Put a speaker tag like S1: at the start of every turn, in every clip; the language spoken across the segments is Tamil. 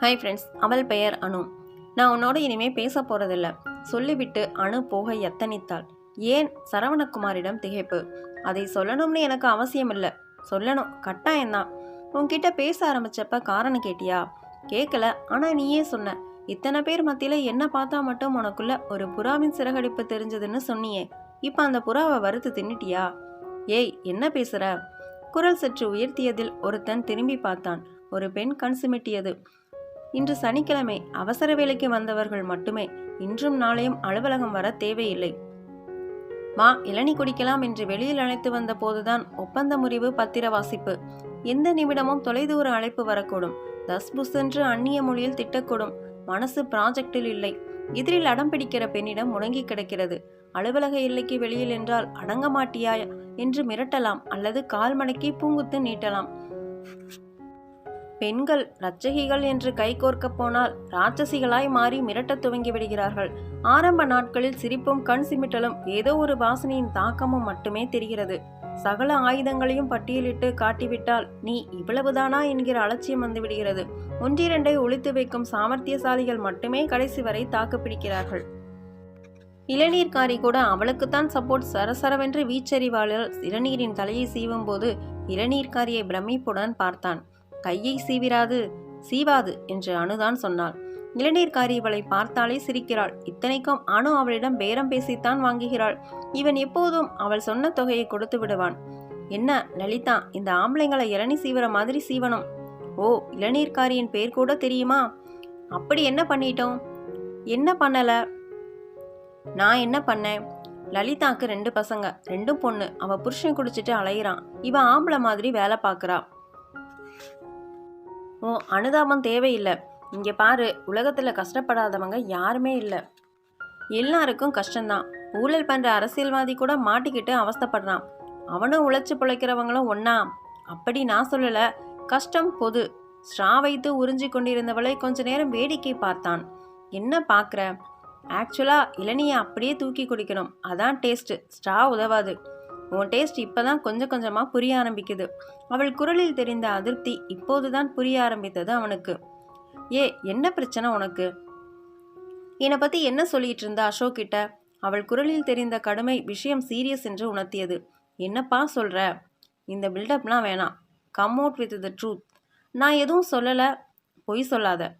S1: ஹாய் ஃப்ரெண்ட்ஸ் அவள் பெயர் அனு. நான் உன்னோட இனிமே பேச போகிறதில்ல சொல்லிவிட்டு அணு போக எத்தனித்தாள் ஏன்? சரவணகுமாரிடம் திகைப்பு. அதை சொல்லணும்னு எனக்கு அவசியம் இல்லை சொல்லணும் கட்டாயம்தான். உன்கிட்ட பேச ஆரம்பிச்சப்ப காரணம் கேட்டியா? கேட்கல ஆனால் நீயே சொன்ன. இத்தனை பேர் மத்தியில் என்ன பார்த்தா மட்டும் உனக்குள்ள ஒரு புறாவின் சிறகடிப்பு தெரிஞ்சதுன்னு சொன்னியே. இப்போ அந்த புறாவை வறுத்து தின்னுட்டியா? ஏய் என்ன பேசுற? குரல் சற்று உயர்த்தியதில் ஒருத்தன் திரும்பி பார்த்தான். ஒரு பெண் கண் சுமிட்டியது. இன்று சனிக்கிழமை அவசர வேலைக்கு வந்தவர்கள் மட்டுமே இன்றும் நாளையும் அலுவலகம் வர தேவையில்லை. வா இளநி குடிக்கலாம் என்று வெளியில் அழைத்து வந்த போதுதான் ஒப்பந்த முறிவு பத்திர வாசிப்பு எந்த நிமிடமும் தொலைதூர அழைப்பு வரக்கூடும். தஸ் புஸ் என்று அந்நிய மொழியில் திட்டக்கூடும். மனசு ப்ராஜெக்டில் இல்லை. எதிரில் அடம் பிடிக்கிற பெண்ணிடம் முடங்கி கிடக்கிறது. அலுவலக எல்லைக்கு வெளியில் என்றால் அடங்க மாட்டியாய் என்று மிரட்டலாம் அல்லது கால் மடக்கி பூங்குத்து நீட்டலாம். பெண்கள் ரட்சகிகள் என்று கைகோர்க்கப் போனால் ராட்சசிகளாய் மாறி மிரட்டத் துவங்கி விடுகிறார்கள். ஆரம்ப நாட்களில் சிரிப்பும் கண் சிமிட்டலும் ஏதோ ஒரு வாசனையின் தாக்கமும் மட்டுமே தெரிகிறது. சகல ஆயுதங்களையும் பட்டியலிட்டு காட்டிவிட்டால் நீ இவ்வளவுதானா என்கிற அலட்சியம் வந்துவிடுகிறது ஒன்றிரண்டை ஒழித்து வைக்கும் சாமர்த்தியசாலிகள் மட்டுமே கடைசி வரை தாக்குப்பிடிக்கிறார்கள் இளநீர்காரி கூட அவளுக்குத்தான் சப்போர்ட் சரசரவென்று வீச்சறிவாளர் இளநீரின் தலையை சீவும் போது இளநீர்காரியை பிரமிப்புடன் பார்த்தான். கையை சீவிராது சீவாது என்று அணுதான் சொன்னாள். இளநீர்காரி இவளை பார்த்தாலே சிரிக்கிறாள். இத்தனைக்கும் அணு அவளிடம் பேரம் பேசித்தான் வாங்குகிறாள். இவன் எப்போதும் அவள் சொன்ன தொகையை கொடுத்து விடுவான். என்ன லலிதா இந்த ஆம்பளைங்களை இளநீ சீவர மாதிரி சீவனம் ஓ இளநீர்காரியின் பேர் கூட தெரியுமா? அப்படி என்ன பண்ணிட்டோம்? என்ன பண்ணல? நான் என்ன பண்ணேன்? லலிதாக்கு ரெண்டு பசங்க ரெண்டும் பொண்ணு. அவ புருஷன் குடிச்சிட்டு அலையிறான். இவ ஆம்பளை மாதிரி வேலை பார்க்குறா. ஓ அனுதாபம் தேவையில்லை. இங்கே பாரு உலகத்தில் கஷ்டப்படாதவங்க யாருமே இல்லை. எல்லாருக்கும் கஷ்டம்தான். ஊழல் பண்ணுற அரசியல்வாதி கூட மாட்டிக்கிட்டு அவஸ்தைப்படுறான். அவனும் உழைச்சி பிழைக்கிறவங்களும் ஒன்னா அப்படி நான் சொல்லலை. கஷ்டம் பொது. ஸ்ட்ரா வைத்து உறிஞ்சி கொண்டிருந்தவளை கொஞ்ச நேரம் வேடிக்கை பார்த்தான். என்ன பார்க்குற ஆக்சுவலாக இளநியை அப்படியே தூக்கி குடிக்கணும். அதான் டேஸ்ட்டு ஸ்ட்ரா உதவாது. உன் டேஸ்ட் இப்பதான் கொஞ்சம் கொஞ்சமாக புரிய ஆரம்பிக்குது. அவள் குரலில் தெரிந்த அதிருப்தி இப்போதுதான் புரிய ஆரம்பித்தது அவனுக்கு. ஏ என்ன பிரச்சனை உனக்கு? என்னை பற்றி என்ன சொல்லிட்டு இருந்தா அசோக் கிட்ட? அவள் குரலில் தெரிந்த கடுமை விஷயம் சீரியஸ் என்று உணர்த்தியது. என்னப்பா சொல்கிற இந்த பில்டப்லாம் வேணாம். Come out with the truth நான் எதுவும் சொல்லலை. பொய் சொல்லாத.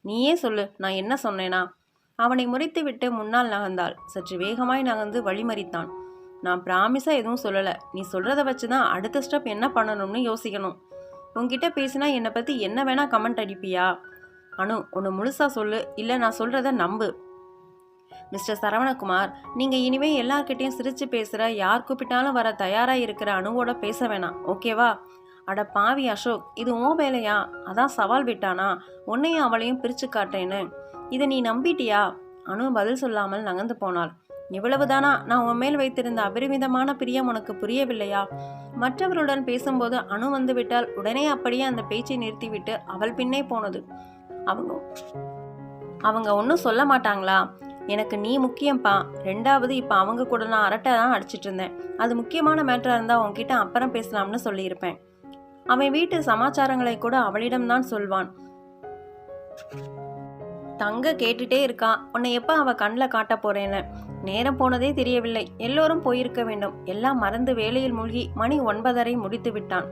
S1: நீயே சொல்லு. நான் என்ன சொன்னேனா? அவனை முறைத்துவிட்டு முன்னால் நகர்ந்தாள். சற்று வேகமாய் நகர்ந்து வழிமறித்தான். நான் ப்ராமிஸாக எதுவும் சொல்லலை. நீ சொல்கிறத வச்சு தான் அடுத்த ஸ்டெப் என்ன பண்ணணும்னு யோசிக்கணும். உன்கிட்ட பேசினா என்னை பற்றி என்ன வேணால் கமெண்ட் அடிப்பியா? அனு ஒன்று முழுசாக சொல்லு. இல்லை நான் சொல்கிறத நம்பு. மிஸ்டர் சரவணகுமார் நீங்கள் இனிமே எல்லார்கிட்டயும் சிரித்து பேசுகிற யார் கூப்பிட்டாலும் வர தயாராக இருக்கிற அணுவோட பேச வேணாம். ஓகேவா அட பாவி அசோக் இது உன் வேலையா? அதான் சவால் விட்டானா? உன்னையும் அவளையும் பிரித்து காட்டேன்னு. இதை நீ நம்பிட்டியா? அனு பதில் சொல்லாமல் நகர்ந்து போனாள். இவ்வளவுதானா? நான் உன் மேல் வைத்திருந்த அபரிமிதமான பிரியம் உனக்கு புரியவில்லையா? மற்றவர்களுடன் பேசும்போது அணு வந்துவிட்டால் உடனே அப்படியே அந்த பேச்சை நிறுத்திவிட்டு அவள் பின்னே போனது. அவங்க அவங்க ஒன்றும் சொல்ல மாட்டாங்களா? எனக்கு நீ முக்கியம்ப்பா ரெண்டாவது இப்போ அவங்க கூட நான் அரட்டை தான் அடிச்சிட்டு இருந்தேன். அது முக்கியமான மேட்டராக இருந்தால் உன்கிட்ட அப்புறம் பேசலாம்னு சொல்லியிருப்பேன். அவன் வீட்டு சமாச்சாரங்களை கூட அவளிடம்தான் சொல்வான். தங்க கேட்டுட்டே இருக்கான் உன்னை எப்போ அவ கண்ணில் காட்ட போறேன்னு? நேரம் போனதே தெரியவில்லை. எல்லோரும் போயிருக்க வேண்டும். எல்லாம் மறந்து வேலையில் மூழ்கி மணி ஒன்பதரை முடித்து விட்டான்.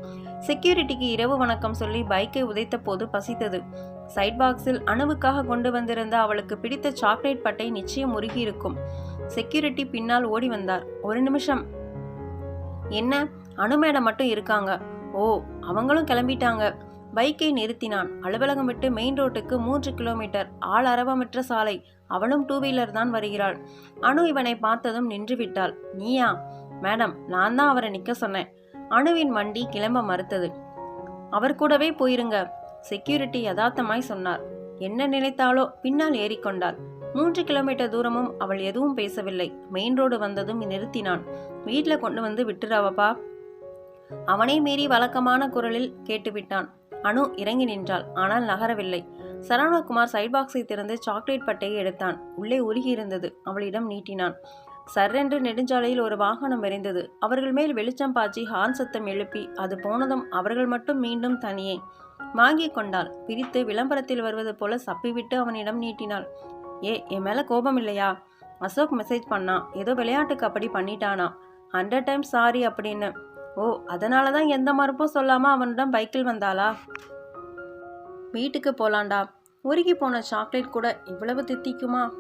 S1: செக்யூரிட்டிக்கு இரவு வணக்கம் சொல்லி பைக்கை உதைத்த போது பசித்தது. சைட் பாக்ஸில் அணுவுக்காக கொண்டு வந்திருந்த அவளுக்கு பிடித்த சாக்லேட் பட்டை நிச்சயம் உருகி இருக்கும் செக்யூரிட்டி பின்னால் ஓடி வந்தார். ஒரு நிமிஷம். என்ன? அணு மேடம் மட்டும் இருக்காங்க. ஓ அவங்களும் கிளம்பிட்டாங்க. பைக்கை நிறுத்தினான். அலுவலகம் விட்டு மெயின் ரோட்டுக்கு மூன்று கிலோமீட்டர் ஆள் அரவமற்ற சாலை. அவளும் டூ வீலர் தான் வருகிறாள். அணு இவனை பார்த்ததும் நின்று விட்டாள் நீயா? மேடம் நான் தான் அவரை நிக்க சொன்னேன். அணுவின் வண்டி கிளம்ப மறுத்தது. அவர் கூடவே போயிருங்க. செக்யூரிட்டி யதார்த்தமாய் சொன்னார். என்ன நினைத்தாலோ பின்னால் ஏறிக்கொண்டாள். மூன்று கிலோமீட்டர் தூரமும் அவள் எதுவும் பேசவில்லை. மெயின் ரோடு வந்ததும் நிறுத்தினான். வீட்டில் கொண்டு வந்து விட்டுறாவப்பா. அவனை மீறி வழக்கமான குரலில் கேட்டுவிட்டான். அனு இறங்கி நின்றாள். ஆனால் நகரவில்லை. சரவணகுமார் சைட் பாக்ஸை திறந்து சாக்லேட் பட்டையை எடுத்தான். உள்ளே உருகியிருந்தது. அவளிடம் நீட்டினான். சர்ரென்று நெடுஞ்சாலையில் ஒரு வாகனம் எரிந்தது. அவர்கள் மேல் வெளிச்சம் பாய்ச்சி ஹார்ன் சத்தம் எழுப்பி அது போனதும் அவர்கள் மட்டும் மீண்டும் தனியே. வாங்கி கொண்டாள். பிரித்து விளம்பரத்தில் வருவது போல சப்பிவிட்டு அவனிடம் நீட்டினாள். ஏ என் மேலே கோபம் இல்லையா? அசோக் மெசேஜ் பண்ணா. ஏதோ விளையாட்டுக்கு அப்படி பண்ணிட்டானா? ஹண்ட்ரட் டைம்ஸ் சாரி அப்படின்னு ஓ அதனால தான் எந்த மறுப்பும் சொல்லாமல் அவனிடம் பைக்கில் வந்தாளா? வீட்டுக்கு போலாண்டா. உருகி போன சாக்லேட் கூட இவ்வளவு தித்திக்குமா?